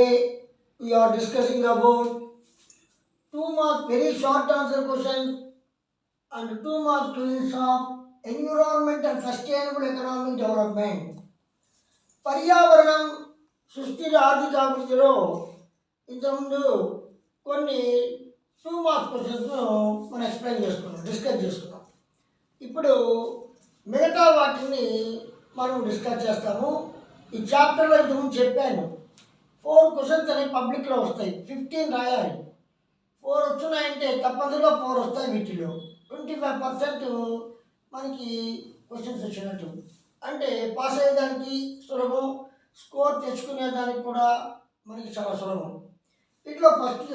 we are discussing about two marks very short answer questions and two marks questions of environment and sustainable economic development. పర్యావరణం సుస్థిర ఆర్థిక అభివృద్ధిలో ఇంతకుముందు కొన్ని two marks క్వశ్చన్స్ను మనం explain చేసుకున్నాం డిస్కస్ చేసుకున్నాం ఇప్పుడు మిగతా వాటిని మనం డిస్కస్ చేస్తాము ఈ చాప్టర్లో ఇంతకుముందు చెప్పాను ఫోర్ క్వశ్చన్స్ అనేవి పబ్లిక్లో వస్తాయి. ఫిఫ్టీన్ రాయాలి. ఫోర్ వచ్చినాయంటే తప్పనిసరిగా ఫోర్ వస్తాయి వీటిలో. ట్వంటీ ఫైవ్ పర్సెంట్ మనకి క్వశ్చన్స్ వచ్చినట్టు. అంటే పాస్ అయ్యేదానికి సులభం. స్కోర్ తెచ్చుకునేదానికి కూడా మనకి చాలా సులభం. వీటిలో first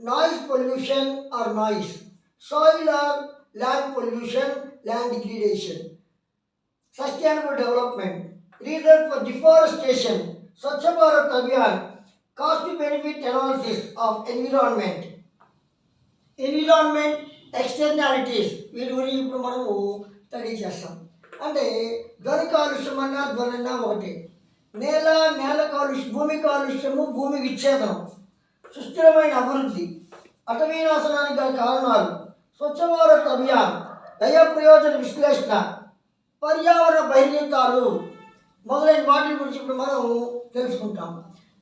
noise pollution or noise soil or land pollution land degradation sustainable development reason for deforestation Swachh Bharat Abhiyan cost benefit analysis of environment environment externalities వీటి గురించి ఇప్పుడు మనము స్టడీ చేస్తాం. అంటే ధ్వని కాలుష్యం అన్నా ధ్వని ఒకటి. నేల నేల కాలుష్యం భూమి కాలుష్యము భూమి విచ్ఛేదం సుస్థిరమైన అభివృద్ధి అటవీ నాశనానికి గల కారణాలు. స్వచ్ఛ భారత్ అభియాన్ దయ ప్రయోజన విశ్లేషణ పర్యావరణ బహిర్గతాలు మొదలైన వాటి గురించి ఇప్పుడు మనం తెలుసుకుంటాం.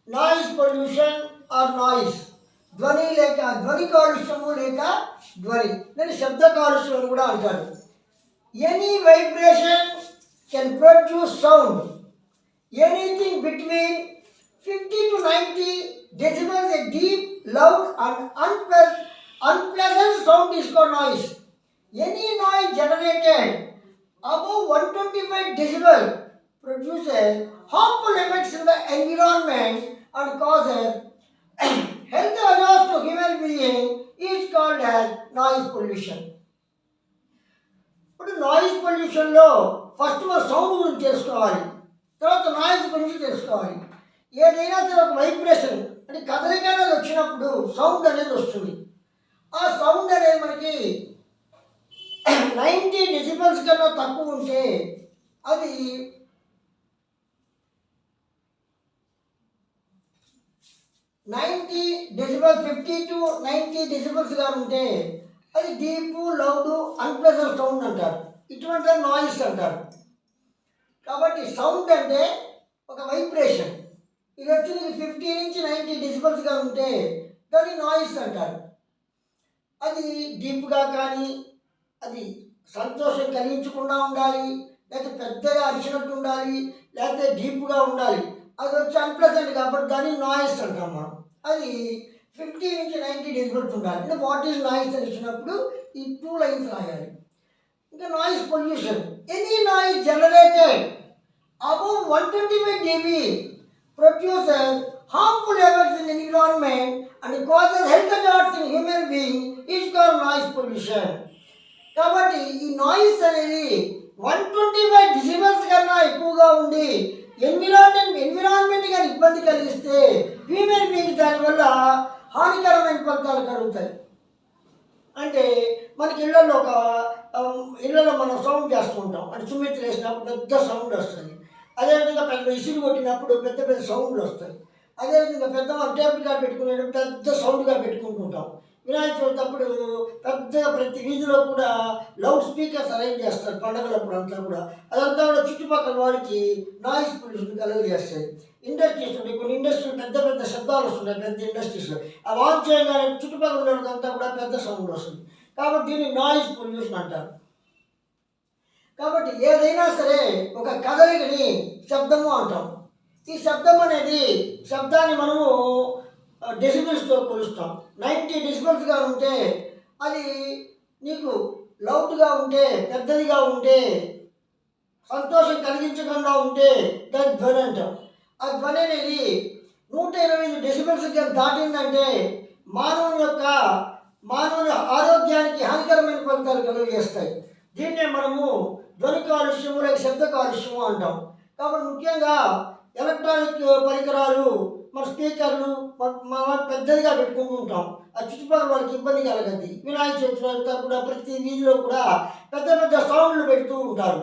Noise pollution or noise? ధ్వని లేక ధ్వని కాలుష్యము లేక ధ్వని. నేను శబ్ద కాలుష్యం అని కూడా అంటారు any vibration can produce sound anything between fifty to ninety decibels a deep loud and unpleasant unpleasant sound is called noise. Any noise generated above 125 decibel produces harmful effects in the environment and causes. Health hazards to human being is called as noise pollution. ఇప్పుడు noise పొల్యూషన్లో first మనం sound గురించి తెలుసుకోవాలి తర్వాత noise గురించి తెలుసుకోవాలి. ఏదైనా సరే ఒక వైబ్రేషన్ అంటే కదలిక అనేది వచ్చినప్పుడు సౌండ్ అనేది వస్తుంది. ఆ సౌండ్ అనేది మనకి నైంటీ డెసిబల్స్ కన్నా తక్కువ ఉంటే అది ninety decibel fifty to ninety డెసిబల్స్గా ఉంటే అది డీప్ లౌడ్ అన్ప్లెజెంట్ సౌండ్ అంటారు. ఇటువంటి నాయిస్ అంటారు. కాబట్టి సౌండ్ అంటే ఒక వైబ్రేషన్. ఇది వచ్చి నీకు ఫిఫ్టీ నుంచి నైంటీ డెసిబల్స్గా ఉంటే దాన్ని నాయిస్ అంటారు. అది డీప్గా కానీ అది సంతోషం కలిగించకుండా ఉండాలి లేకపోతే పెద్దగా అరిచినట్టు ఉండాలి లేకపోతే డీప్గా ఉండాలి. అది వచ్చి అన్ప్లెజెంట్ కాబట్టి దాన్ని నాయిస్ అంటాం మనం. అది ఫిఫ్టీ నుంచి నైంటీ డేస్ పడుతుంది అంటే వాట్ ఈస్ నాయిస్ అని ఇచ్చినప్పుడు ఈ టూ లైన్స్ రాయాలి. ఇంకా noise pollution any noise generated above one twenty five DB producer harmful ఎవర్స్ in environment and causes health attacks in human being is call noise pollution కాబట్టి ఈ noise అనేది one twenty five డిసిబల్స్ కన్నా ఎక్కువగా ఉండి environment environment కానీ ఇబ్బంది కలిగిస్తే human being దానివల్ల హానికరమైన ఫలితాలు కలుగుతాయి. అంటే మనకి ఇళ్ళల్లో ఒక ఇళ్ళలో మనం సౌండ్ చేస్తూ ఉంటాం. అంటే సుమిత్ర వేసినప్పుడు పెద్ద సౌండ్ వస్తుంది. అదేవిధంగా పెద్ద ఇసురు కొట్టినప్పుడు పెద్ద పెద్ద సౌండ్లు వస్తాయి. అదేవిధంగా పెద్ద మనం టేబుల్ పెట్టుకునేటప్పుడు పెద్ద సౌండ్గా పెట్టుకుంటుంటాం వినాయక చవితి అప్పుడు పెద్దగా ప్రతి వీధిలో కూడా లౌడ్ స్పీకర్స్ అరేంజ్ చేస్తారు పండగలప్పుడు అంతా కూడా. అదంతా కూడా చుట్టుపక్కల వాడికి నాయిస్ పొల్యూషన్ కలుగజేస్తాయి. ఇండస్ట్రీస్ ఉంటాయి కొన్ని ఇండస్ట్రీలు పెద్ద పెద్ద శబ్దాలు వస్తున్నాయి పెద్ద ఇండస్ట్రీస్లో ఆ ఆన్ చేయగానే చుట్టుపక్కల ఉండేదంతా కూడా పెద్ద సౌండ్ వస్తుంది. కాబట్టి దీన్ని నాయిస్ పొల్యూషన్ అంటారు. కాబట్టి ఏదైనా సరే ఒక కదలికని శబ్దము అంటాం. ఈ శబ్దం అనేది శబ్దాన్ని మనము డెసిబిల్స్తో కొలుస్తాం. నైంటీ డెసిబిల్స్గా ఉంటే అది నీకు లౌడ్గా ఉంటే పెద్దదిగా ఉంటే సంతోషం కలిగించకుండా ఉంటే దాని ధ్వని అంటాం. ఆ ధ్వని అనేది నూట ఇరవై ఐదు డెసిబల్స్ దాటిందంటే మానవుని యొక్క మానవుని ఆరోగ్యానికి హానికరమైన ఫలితాలు కలుగజేస్తాయి. దీన్నే మనము ధ్వని కాలుష్యము లేక శబ్ద కాలుష్యము అంటాం. కాబట్టి ముఖ్యంగా ఎలక్ట్రానిక్ పరికరాలు మన స్పీకర్లు మనం పెద్దదిగా పెట్టుకుంటూ ఉంటాం ఆ చుట్టుపక్కల వాళ్ళకి ఇబ్బంది కలగద్ది. వినాయక చవితి అంతా కూడా ప్రతి వీధిలో కూడా పెద్ద పెద్ద సౌండ్లు పెడుతూ ఉంటారు.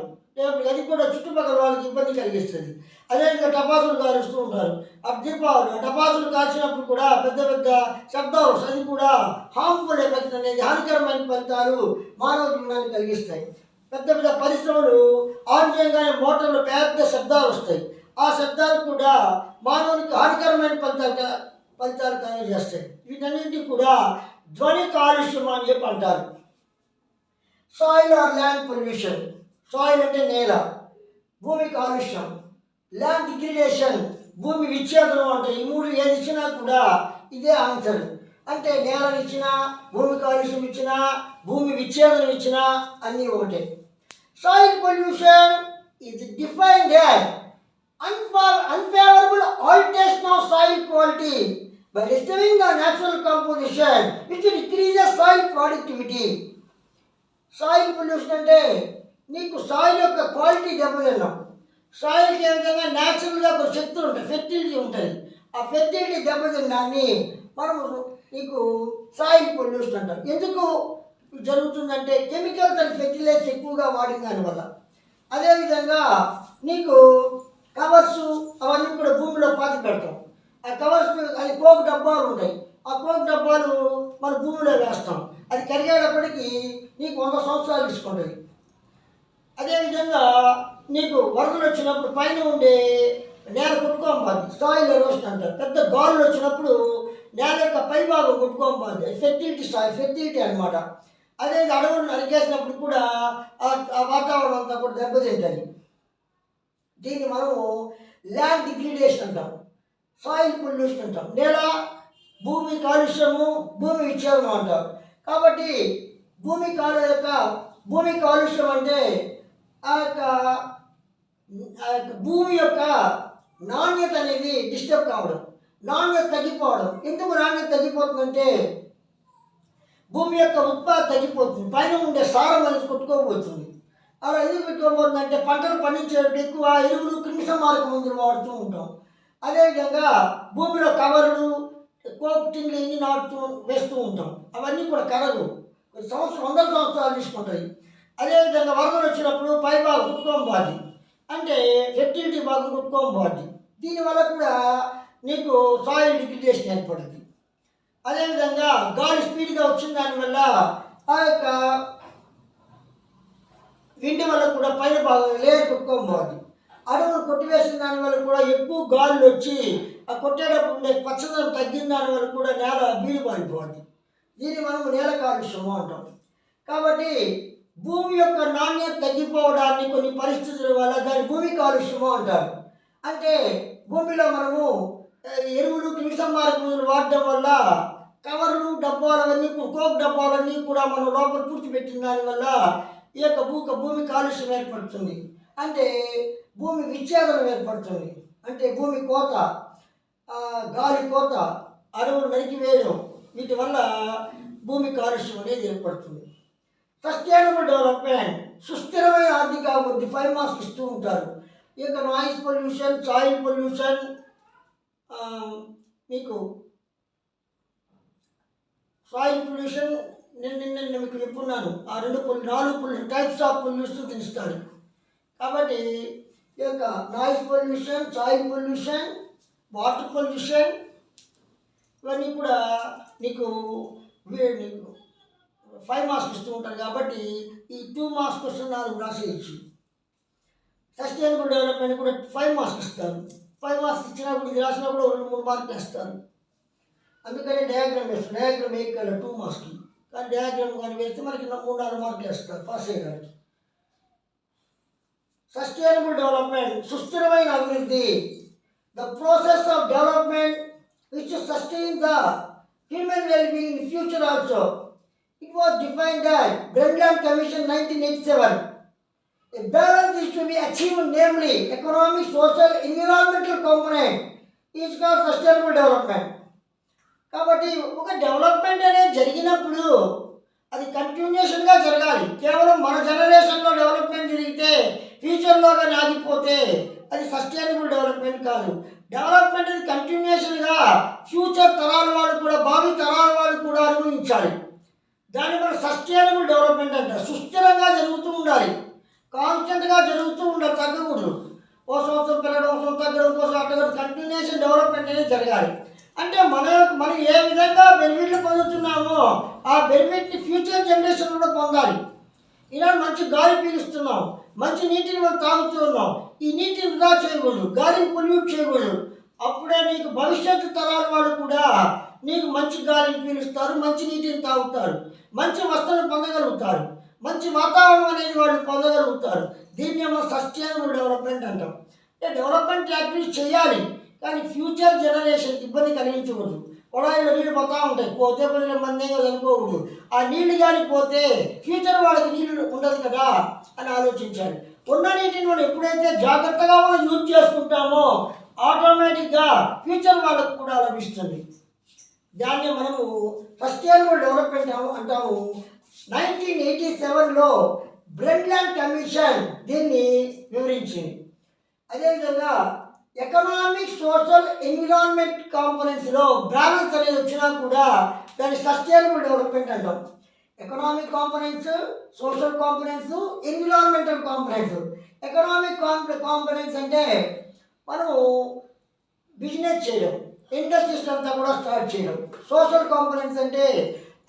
అది కూడా చుట్టుపక్కల వాళ్ళకి ఇబ్బంది కలిగిస్తుంది. అదేవిధంగా టపాసులు కాలుస్తూ ఉంటారు. ఆ దీపావళి టపాసులు కాల్చినప్పుడు కూడా పెద్ద పెద్ద శబ్దాలు అది కూడా హార్మ్ఫుల్ ఎఫెక్ట్ అనేది హానికరమైన ఫలితాలు మానవ జీవనాన్ని కలిగిస్తాయి. పెద్ద పెద్ద పరిశ్రమలు ఆన్ చేయగానే మోటార్లు పెద్ద శబ్దాలు వస్తాయి. ఆ శబ్దాలు కూడా మానవునికి హానికరమైన పంచాలు క- ఫలితాలు కలిగజేస్తాయి వీటన్నింటినీ కూడా ధ్వని కాలుష్యం అని చెప్పి అంటారు. Soil or land pollution soil అంటే నేల. భూమి కాలుష్యం. ల్యాండ్ డిగ్రిడేషన్ భూమి విచ్ఛేదనం అంటే ఈ మూడు ఏది ఇచ్చినా కూడా ఇదే ఆన్సర్ అంటే నేలను ఇచ్చినా భూమి కాలుష్యం ఇచ్చినా భూమి విచ్ఛేదనం ఇచ్చినా అన్నీ ఒకటే. సాయిల్ పొల్యూషన్ ఇది define as unfavorable alteration of soil quality. By disturbing the natural composition which decreases soil productivity. Soil pollution అంటే నీకు సాయిల్ యొక్క క్వాలిటీ దెబ్బతిన్నాం సాయిల్కి ఏ విధంగా న్యాచురల్గా ఒక శక్తులు ఉంటాయి ఫెర్టిలిటీ ఉంటుంది. ఆ ఫెర్టిలిటీ దెబ్బతిన్నాన్ని మనం నీకు సాయిల్ పొల్యూషన్ అంటాం. ఎందుకు జరుగుతుందంటే కెమికల్స్ అండ్ ఫెర్టిలైజర్స్ ఎక్కువగా వాడిన దానివల్ల. అదేవిధంగా నీకు కవర్స్ అవన్నీ కూడా భూమిలో పాతి పెడతాం. ఆ కవర్స్ అది కోక్ డబ్బాలు ఉంటాయి. ఆ కోక్ డబ్బాలు మన భూమిలో వేస్తాం. అది కరిగేటప్పటికి నీకు వంద సంవత్సరాలు తీసుకుంటుంది. అదేవిధంగా నీకు వరదలు వచ్చినప్పుడు పైన ఉండే నేల కొట్టుకోవాలి సాయిల్ ఎరోషన్ అంటారు. పెద్ద గాలులు వచ్చినప్పుడు నేల యొక్క పైభాగం కొట్టుకోవాలి ఫెర్టిలిటీ సాయిల్ ఫెర్టిలిటీ అనమాట అదే అడవులు నరికేసినప్పుడు కూడా ఆ- ఆ వాతావరణం అంతా కూడా దెబ్బతింటుంది. దీన్ని మనము ల్యాండ్ డిగ్రిడేషన్ అంటాం. సాయిల్ పొల్యూషన్ అంటాం. నేల భూమి కాలుష్యము భూమి విచ్ఛేదనం అంటాం. కాబట్టి భూమి కాలు యొక్క భూమి కాలుష్యం అంటే ఆ యొక్క ఆ యొక్క భూమి యొక్క నాణ్యత అనేది డిస్టర్బ్ కావడం నాణ్యత తగ్గిపోవడం. ఎందుకు నాణ్యత తగ్గిపోతుందంటే భూమి యొక్క ఉత్పాదన తగ్గిపోతుంది. పైన ఉండే సారం అనేది కొట్టుకోబోతుంది. అలా ఎందుకు పెట్టుకోబోతుందంటే పంటలు పండించేటప్పుడు ఎక్కువ ఎరువులు క్రిమి మందులు వాడుతూ ఉంటాం. అదేవిధంగా భూమిలో కవర్లు కోక్ ఇన్ని నాటుతూ వేస్తూ ఉంటాం. అవన్నీ కూడా కరగు సంవత్సరం వందల సంవత్సరాలు తీసుకుంటాయి. అదేవిధంగా వరదలు వచ్చినప్పుడు పై బాగు కుట్టుకోబోద్ది అంటే ఫెర్టిలిటీ బాగు కుట్టుకోబోద్ది దీనివల్ల కూడా నీకు సాయిల్ డిగ్రిడేషన్ ఏర్పడుతుంది అదేవిధంగా గాలి స్పీడ్గా వచ్చిన దానివల్ల ఆ యొక్క పిండి వల్ల కూడా పైన భాగం లేయర్ కొట్టుకోబోద్ది అడవులు కొట్టివేసిన దానివల్ల కూడా ఎక్కువ గాలులు వచ్చి ఆ కొట్టేటప్పుడు ఉండే పచ్చదనం తగ్గిన దానివల్ల కూడా నేల బీడు పారిపోద్ది దీన్ని మనం నేల కాలుష్యము అంటాం. కాబట్టి భూమి యొక్క నాణ్యత తగ్గిపోవడాన్ని కొన్ని పరిస్థితుల వల్ల దాని భూమి కాలుష్యము అంటారు. అంటే భూమిలో మనము ఎరువులు క్రిమి సంహారక వాడడం వల్ల కవర్లు డబ్బాలన్నీ కోక్ డబ్బాలన్నీ కూడా మనం లోపల పూర్తి పెట్టిన దానివల్ల ఈ యొక్క భూ భూమి కాలుష్యం ఏర్పడుతుంది. అంటే భూమి విచ్ఛేదనం ఏర్పడుతుంది. అంటే భూమి కోత గాలి కోత అడవులు నరికివేయడం వీటి వల్ల భూమి కాలుష్యం అనేది ఏర్పడుతుంది. సస్టైనబుల్ డెవలప్మెంట్ సుస్థిరమైన ఆర్థిక అభివృద్ధి ఫైవ్ మార్క్స్ ఇస్తూ ఉంటారు. ఈ యొక్క నాయిస్ పొల్యూషన్ సాయిల్ పొల్యూషన్ మీకు సాయిల్ పొల్యూషన్ నేను నిన్న నిన్న మీకు చెప్పున్నాను. ఆ రెండు కొన్ని నాలుగు పొల్యూషన్ టైప్స్ ఆఫ్ పొల్యూషన్ తెలుస్తాడు కాబట్టి ఈ యొక్క noise pollution soil pollution water pollution ఇవన్నీ కూడా నీకు వీ- నీకు ఫైవ్ మార్క్స్ ఇస్తూ ఉంటారు కాబట్టి ఈ టూ మార్క్స్ క్వశ్చన్ నాలుగు రాసేయచ్చు. సస్టైనబుల్ డెవలప్మెంట్ కూడా ఫైవ్ మార్క్స్ ఇస్తారు. ఫైవ్ మార్క్స్ ఇచ్చినా కూడా ఇది రాసినా కూడా రెండు మూడు మార్కులు వేస్తారు. అందుకని డయాగ్రామ్ వేస్తారు. డయాగ్రామ్ వేయగలరు టూ మార్క్స్కి కానీ డయాగ్రామ్ కానీ వేస్తే మనకి నా- మూడు నాలుగు మార్కులు వేస్తారు పాస్ చేయడానికి. సస్టైనబుల్ డెవలప్మెంట్ సుస్థిరమైన అభివృద్ధి. The process of development which sustain the human wellbeing in future also it was defined at Brundtland commission nineteen eighty seven A balance is to be achieved, namely economic, social, environmental component is called sustainable development. కాబట్టి ఒక development అనేది జరిగినప్పుడు అది కంటిన్యూషన్గా జరగాలి. కేవలం మన జనరేషన్లో development జరిగితే ఫ్యూచర్లో కానీ ఆగిపోతే అది సస్టైనబుల్ డెవలప్మెంట్ కాదు. డెవలప్మెంట్ అది కంటిన్యూషన్గా ఫ్యూచర్ తరాల వాళ్ళు కూడా భావి తరాల వాళ్ళు కూడా అనుభవించాలి. దాన్ని మనం సస్టైనబుల్ డెవలప్మెంట్ అంటారు. సుస్థిరంగా జరుగుతూ ఉండాలి. కాన్స్టెంట్గా జరుగుతూ ఉండాలి తగ్గకూడదు. ఓ సంవత్సరం పెరగడం ఓ సంవత్సరం తగ్గడం కోసం అట్లా కంటిన్యూషన్ డెవలప్మెంట్ అనేది జరగాలి. అంటే మన మనం ఏ విధంగా బెనిఫిట్లు పొందుతున్నామో ఆ బెనిఫిట్ని ఫ్యూచర్ జనరేషన్ కూడా పొందాలి. ఈనాడు మంచి గాలి పీలుస్తున్నాం. మంచి నీటిని మనం తాగుతున్నాం ఈ నీటిని వృధా చేయకూడదు గాలిని పొల్యూట్ చేయకూడదు. అప్పుడే నీకు భవిష్యత్తు తరాల వాళ్ళు కూడా నీకు మంచి గాలిని పీలుస్తారు మంచి నీటిని తాగుతారు మంచి వస్తువులు పొందగలుగుతారు మంచి వాతావరణం అనేది వాళ్ళు పొందగలుగుతారు. దీన్ని మనం సస్టైనబుల్ డెవలప్మెంట్ అంటాం. అంటే డెవలప్మెంట్ యాక్టివిటీ చేయాలి. కానీ ఫ్యూచర్ జనరేషన్కి ఇబ్బంది కలిగించకూడదు. కొడాయిలో నీళ్ళు పోతూ ఉంటాయి. పోతే పదిహేను మంది చనిపోకూడదు ఆ నీళ్ళు కానీ పోతే ఫ్యూచర్ వాళ్ళకి నీళ్ళు ఉండదు కదా అని ఆలోచించాలి. ఉన్న నీటిని మనం ఎప్పుడైతే జాగ్రత్తగా మనం యూజ్ చేసుకుంటామో ఆటోమేటిక్గా ఫ్యూచర్ వాళ్ళకు కూడా లభిస్తుంది. దాన్ని మనము సస్టైనబుల్ డెవలప్మెంట్ అంటాము. నైన్టీన్ ఎయిటీ సెవెన్లో బ్రెండ్లాండ్ కమిషన్ దీన్ని వివరించింది. అదేవిధంగా ఎకనామిక్ సోషల్ ఎన్విరాన్మెంట్ కాంపనెంట్స్లో బ్యాలెన్స్ అనేది వచ్చినా కూడా దాన్ని సస్టైనబుల్ డెవలప్మెంట్ అంటాం. Economic components social components environmental components economic comp components అంటే మనము బిజినెస్ చేయడం ఇండస్ట్రీస్ అంతా కూడా స్టార్ట్ చేయడం. సోషల్ కాంపనెంట్స్ అంటే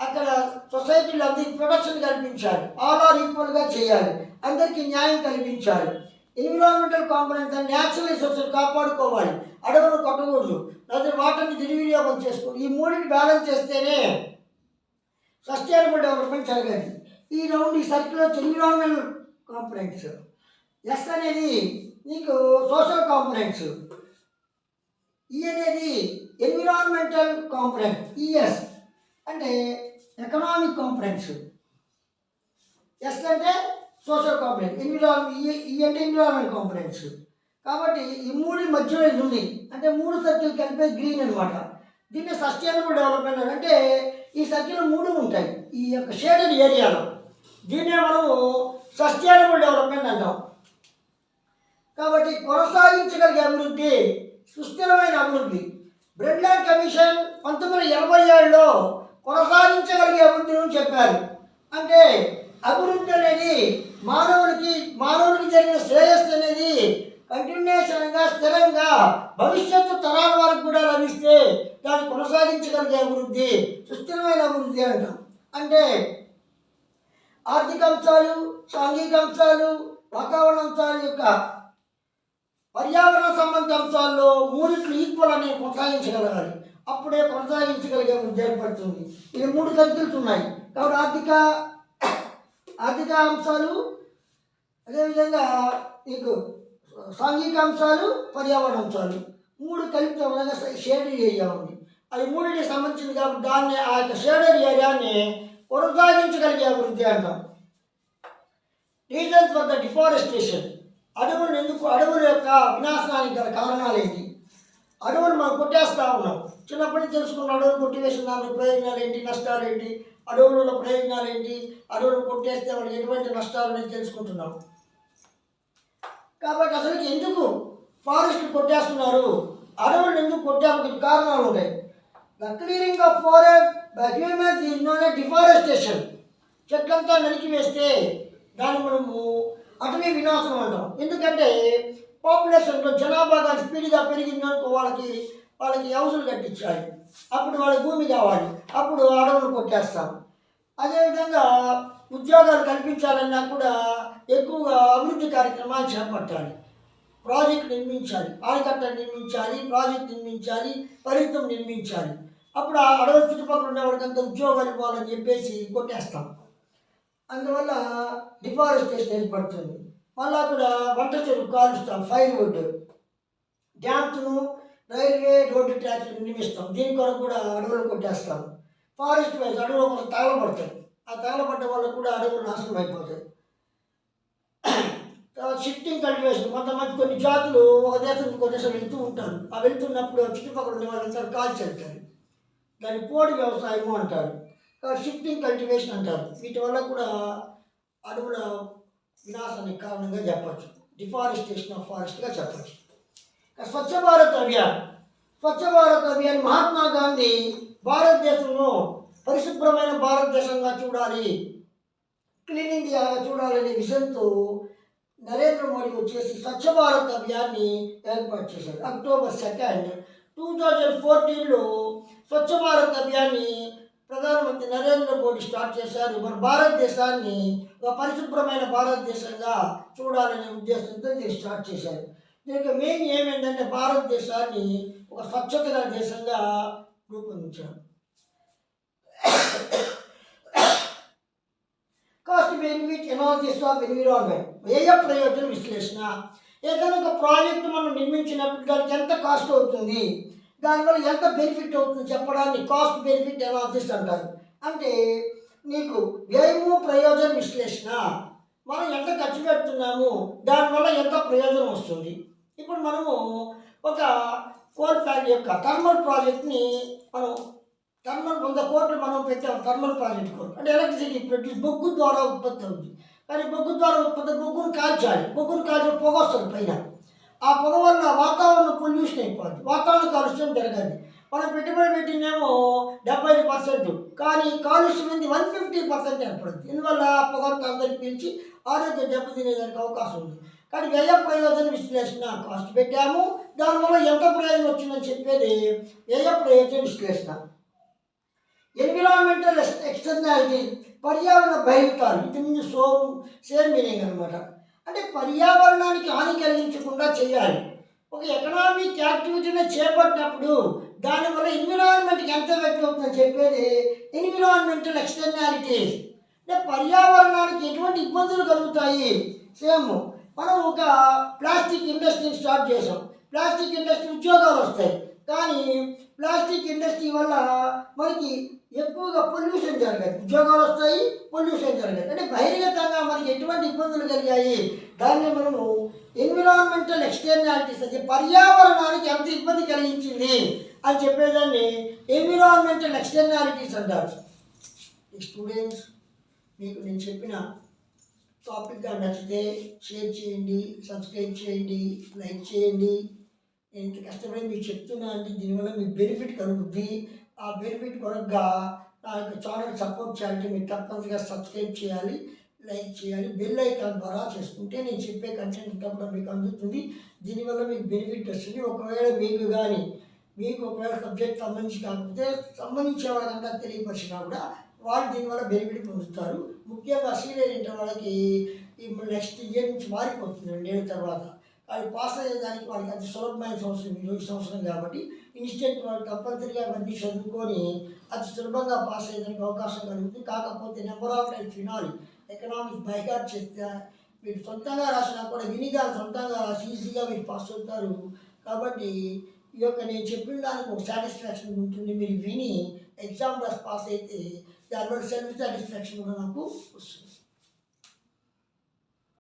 అక్కడ సొసైటీలో అందరికి ప్రొడక్షన్ కల్పించాలి. ఆల్ ఆర్ ఈక్వల్గా చేయాలి. అందరికీ న్యాయం కల్పించాలి. ఎన్విరాన్మెంటల్ కాంపనెంట్స్ అంటే న్యాచురల్ రిసోర్సెస్ కాపాడుకోవాలి. అడవులు కొట్టకూడదు. లేదా వాటర్ని దుర్వినియోగం చేసుకోవాలి ఈ మూడింటి బ్యాలెన్స్ చేస్తేనే సస్టైనబుల్ డెవలప్మెంట్ జరగాలి ఈ రౌండ్ ఈ సర్కిల్ వచ్చి ఎన్విరాన్మెంటల్ కాంపనెంట్స్ ఎస్ అనేది నీకు సోషల్ కాంపనెంట్స్ ఈ అనేది ఎన్విరాన్మెంటల్ కాంపనెంట్ ఈఎస్ అంటే ఎకనామిక్ కాంపనెంట్స్ ఎస్ అంటే సోషల్ కాంపనెంట్ ఎన్విరాన్మెంట్ ఈ అంటే ఎన్విరాన్మెంట్ కాంపనెంట్స్ కాబట్టి ఈ మూడు మధ్యలో ఇది ఉంది. అంటే మూడు సర్కిల్ కలిపే గ్రీన్ అనమాట దీన్ని సస్టైనబుల్ డెవలప్మెంట్ అంటే ఈ సర్కిల్ మూడు ఉంటాయి. ఈ యొక్క షేడెడ్ ఏరియాలో దీన్నే మనము సస్టైనబుల్ డెవలప్మెంట్ అంటాం. కాబట్టి కొనసాగించగలిగే అభివృద్ధి సుస్థిరమైన అభివృద్ధి. బ్రెడ్లాండ్ కమిషన్ పంతొమ్మిది వందల ఎనభై ఏడులో కొనసాగించగలిగే అభివృద్ధిని చెప్పారు. అంటే అభివృద్ధి అనేది మానవుడికి మానవుడికి జరిగిన శ్రేయస్సు అనేది కంటిన్యూషన్గా స్థిరంగా భవిష్యత్తు తరాల వారికి కూడా లభిస్తే దాన్ని కొనసాగించగలిగే అభివృద్ధి సుస్థిరమైన అభివృద్ధి అంటాం. అంటే ఆర్థిక అంశాలు సాంఘిక అంశాలు వాతావరణ అంశాల యొక్క పర్యావరణ సంబంధ అంశాల్లో మూడిట్లు ఈక్వల్ అని కొనసాగించగలగాలి. అప్పుడే కొనసాగించగలిగే వృద్ధి ఏర్పడుతుంది. ఇవి మూడు సర్కిల్స్ ఉన్నాయి. కాబట్టి ఆర్థిక ఆర్థిక అంశాలు అదేవిధంగా నీకు సాంఘిక అంశాలు పర్యావరణ అంశాలు. మూడు కలిపి విధంగా షేడెడ్ ఏరియా ఉంది. అది మూడింటికి సంబంధించింది కాబట్టి దాన్ని ఆ యొక్క షేడెడ్ ఏరియాని కొనసాగించగలిగే అభివృద్ధి అంటాం. Reasons for the deforestation. అడవులు ఎందుకు అడవుల యొక్క వినాశనానికి గల కారణాలు ఏంటి? అడవులు మనం కొట్టేస్తా ఉన్నాం. చిన్నప్పటి నుంచి తెలుసుకున్న అడవులు కొట్టివేసిన దాని ప్రయోజనాలు ఏంటి? నష్టాలు ఏంటి? అడవులలో ప్రయోజనాలు ఏంటి అడవులు కొట్టేస్తే వాళ్ళకి ఎటువంటి నష్టాలు అనేది తెలుసుకుంటున్నాం. కాబట్టి అసలు ఎందుకు ఫారెస్ట్ కొట్టేస్తున్నారు? అడవులు ఎందుకు కొట్టేందుకు కారణాలు ఉన్నాయి. The cleaning of forest by humans is known deforestation చెట్లంతా నరికి వేస్తే దాన్ని మనము అటవీ వినాశనం అంటాం. ఎందుకంటే పాపులేషన్లో జనాభా కానీ స్పీడ్గా పెరిగిందనుకో వాళ్ళకి వాళ్ళకి హౌసులు కట్టించాలి. అప్పుడు వాళ్ళకి భూమి కావాలి. అప్పుడు అడవులు కొట్టేస్తాం. అదేవిధంగా ఉద్యోగాలు కల్పించాలన్నా కూడా ఎక్కువగా అభివృద్ధి కార్యక్రమాలు చేపట్టాలి. ప్రాజెక్ట్ నిర్మించాలి. ఆనకట్ట నిర్మించాలి ప్రాజెక్ట్ నిర్మించాలి పరితం నిర్మించాలి. అప్పుడు ఆ అడవి చుట్టుపక్కల ఉన్న వాళ్ళకంతా ఉద్యోగాలు ఇవ్వాలని చెప్పేసి కొట్టేస్తాం. అందువల్ల డిఫారెస్టేషన్ ఏర్పడుతుంది. మళ్ళా కూడా వంట చెరుకు కాలుస్తాం ఫైర్ వుడ్. డ్యామ్స్ను రైల్వే రోడ్డు ట్యాక్స్ నిర్మిస్తాం దీని కొరకు కూడా అడవులు కొట్టేస్తాం. ఫారెస్ట్ వైజ్ అడవులు కొంచెం తగలబడతాయి. ఆ తగలబడ్డ వల్ల కూడా అడవులు నాశనం అయిపోతాయి. తర్వాత షిఫ్టింగ్ కల్టివేషన్ కొంతమంది కొన్ని జాతులు ఒక దేశం ఇంకో దేశం వెళ్తూ ఉంటారు. ఆ వెళ్తున్నప్పుడు చుట్టుపక్కల ఉన్న వాళ్ళంతా కాల్చి వెళ్తారు దాన్ని పోడి వ్యవసాయము అంటారు. షిఫ్టింగ్ కల్టివేషన్ అంటారు. వీటి వల్ల కూడా అడవుల వినాశానికి కారణంగా చెప్పచ్చు. డిఫారెస్టేషన్ ఆఫ్ ఫారెస్ట్గా చెప్పచ్చు. స్వచ్ఛ భారత్ అభియాన్. స్వచ్ఛ భారత్ అభియాన్ మహాత్మా గాంధీ భారతదేశంలో పరిశుభ్రమైన భారతదేశంగా చూడాలి. క్లీన్ ఇండియాగా చూడాలనే విషయంతో నరేంద్ర మోడీ వచ్చేసి స్వచ్ఛ భారత్ అభియాన్ని ఏర్పాటు చేశారు. అక్టోబర్ సెకండ్ టూ థౌజండ్ ఫోర్టీన్లో స్వచ్ఛ భారత్ అభియాన్ని ప్రధానమంత్రి నరేంద్ర మోడీ స్టార్ట్ చేశారు. మన భారతదేశాన్ని ఒక పరిశుభ్రమైన భారతదేశంగా చూడాలనే ఉద్దేశంతో దీన్ని స్టార్ట్ చేశారు. దీనికి మెయిన్ ఏమేంటంటే భారతదేశాన్ని ఒక స్వచ్ఛత గల దేశంగా రూపొందించారు. Cost benefit analysis of environment వ్యయ ప్రయోజన విశ్లేషణ? ఏదైనా ఒక ప్రాజెక్ట్ మనం నిర్మించినప్పుడు దానికి ఎంత కాస్ట్ అవుతుంది? దానివల్ల ఎంత బెనిఫిట్ అవుతుంది చెప్పడానికి కాస్ట్ బెనిఫిట్ ఎనాలిసిస్ అంటారు. అంటే నీకు వ్యయము ప్రయోజన విశ్లేషణ. మనం ఎంత ఖర్చు పెడుతున్నాము? దానివల్ల ఎంత ప్రయోజనం వస్తుంది? ఇప్పుడు మనము ఒక కోల్ ఫ్యాక్టరీ యొక్క థర్మల్ ప్రాజెక్ట్ని మనం థర్మల్ వంద కోట్లు మనం పెట్టాం థర్మల్ ప్రాజెక్ట్ కోట్లు అంటే ఎలక్ట్రిసిటీ ప్రొడ్యూస్ బొగ్గు ద్వారా ఉత్పత్తి అవుతుంది కానీ బొగ్గు ద్వారా ఉత్పత్తి బొగ్గును కాల్చాలి. బొగ్గును కాల్చి పొగ వస్తుంది పైన. ఆ పొగ వల్ల వాతావరణ పొల్యూషన్ అయిపోద్ది. వాతావరణ కాలుష్యం జరగాలి మనం పెట్టుబడి పెట్టిందేమో డెబ్బై ఐదు పర్సెంట్. కానీ కాలుష్యం అనేది వన్ ఫిఫ్టీ పర్సెంట్ ఏర్పడుతుంది ఇందువల్ల ఆ పొగంతా అందరికి ఆరోగ్య ఆరోగ్యం దెబ్బతినేదానికి అవకాశం ఉంది. కానీ వ్యయ ప్రయోజన విశ్లేషణ కాస్ట్ పెట్టాము. దానివల్ల ఎంత ప్రయోజనం వచ్చిందని చెప్పేది వ్యయ ప్రయోజన విశ్లేషణ. ఎన్విరాన్మెంటల్ ఎక్స్టర్నాలిటీ పర్యావరణ బహిర్తాలు ఇది ముందు సో సేమ్ మీనింగ్ అనమాట అంటే పర్యావరణానికి హాని కలిగించకుండా చేయాలి. ఒక ఎకనామిక్ యాక్టివిటీని చేపట్టినప్పుడు దానివల్ల ఎన్విరాన్మెంట్కి ఎంత ఎఫెక్ట్ అవుతుందని చెప్పేది ఎన్విరాన్మెంటల్ ఎక్స్టర్నాలిటీస్ అంటే పర్యావరణానికి ఎటువంటి ఇబ్బందులు కలుగుతాయి? సేమ్ మనం ఒక ప్లాస్టిక్ ఇండస్ట్రీని స్టార్ట్ చేసాం ప్లాస్టిక్ ఇండస్ట్రీ ఉద్యోగాలు వస్తాయి. కానీ ప్లాస్టిక్ ఇండస్ట్రీ వల్ల మనకి ఎక్కువగా పొల్యూషన్ జరగదు. ఉద్యోగాలు వస్తాయి పొల్యూషన్ జరగదు. అంటే బహిర్గతంగా మనకి ఎటువంటి ఇబ్బందులు కలిగాయి? దాన్ని మనము ఎన్విరాన్మెంటల్ ఎక్స్టర్నాలిటీస్ అంటే పర్యావరణానికి ఎంత ఇబ్బంది కలిగించింది అని చెప్పేదాన్ని ఎన్విరాన్మెంటల్ ఎక్స్టర్నాలిటీస్ అంటారు. స్టూడెంట్స్ మీకు నేను చెప్పిన టాపిక్గా నచ్చితే షేర్ చేయండి సబ్స్క్రైబ్ చేయండి లైక్ చేయండి. నేను ఇంత కష్టపడి మీకు చెప్తున్నా అంటే దీనివల్ల మీకు బెనిఫిట్ కలుగుద్ది. ఆ బెనిఫిట్ కొరగా నా యొక్క ఛానల్ సపోర్ట్ చేయాలంటే మీరు తప్పనిసరిగా సబ్స్క్రైబ్ చేయాలి లైక్ చేయాలి బెల్ ఐకాన్ ద్వారా చేసుకుంటే నేను చెప్పే కంటెంట్ ఇంకా కూడా మీకు అందుతుంది. దీనివల్ల మీకు బెనిఫిట్ వస్తుంది. ఒకవేళ మీకు కానీ మీకు ఒకవేళ సబ్జెక్ట్ సంబంధించి కాకపోతే సంబంధించే వాళ్ళకంతా తెలియపరిచినా కూడా వాళ్ళు దీనివల్ల బెనిఫిట్ పొందుతారు. ముఖ్యంగా సీనియర్ ఇంటర్ వాళ్ళకి ఇప్పుడు నెక్స్ట్ ఇయర్ నుంచి మారిపోతుంది రెండేళ్ళ తర్వాత. వాళ్ళు పాస్ అయ్యేదానికి వాళ్ళకి అతి సులభమైన సంవత్సరం ఈ సంవత్సరం కాబట్టి ఇన్స్టెంట్ వాళ్ళు తప్పనిసరిగా అవన్నీ చదువుకొని అతి సులభంగా పాస్ అయ్యేదానికి అవకాశం కలుగుతుంది. కాకపోతే నెంబర్ ఆఫ్ టైమ్స్ వినాలి. ఎకనామిక్స్ బైకాట్ చేస్తే మీరు సొంతంగా రాసినా కూడా వినిగా సొంతంగా రాసి ఈజీగా మీరు పాస్ అవుతారు. కాబట్టి ఈ యొక్క నేను చెప్పిన దానికి ఒక సాటిస్ఫాక్షన్ ఉంటుంది. మీరు విని ఎగ్జామ్ రాసి పాస్ అయితే దానివల్ల సెల్ఫ్ సాటిస్ఫాక్షన్ కూడా నాకు వస్తుంది